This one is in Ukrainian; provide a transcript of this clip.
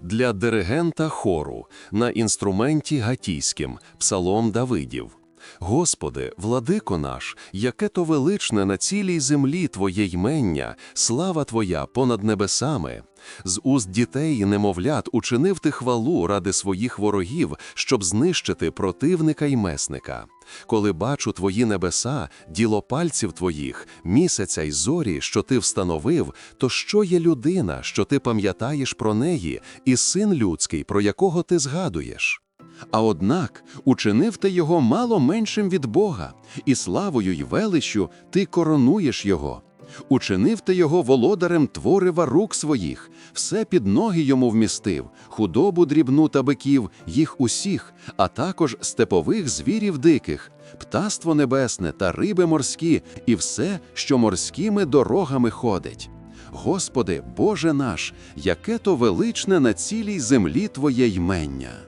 для диригента хору на інструменті гатійським, псалом Давидів. Господи, владико наш, яке то величне на цілій землі Твоє ймення, слава Твоя понад небесами. З уст дітей і немовлят учинив ти хвалу ради своїх ворогів, щоб знищити противника й месника. Коли бачу твої небеса, діло пальців твоїх, місяця й зорі, що ти встановив, то що є людина, що ти пам'ятаєш про неї, і син людський, про якого ти згадуєш? А однак учинив ти його мало меншим від Бога, і славою й величчю ти коронуєш його. Учинив ти його володарем творива рук своїх, все під ноги йому вмістив, худобу дрібну та биків, їх усіх, а також степових звірів диких, птаство небесне та риби морські, і все, що морськими дорогами ходить. Господи, Боже наш, яке то величне на цілій землі Твоє ймення!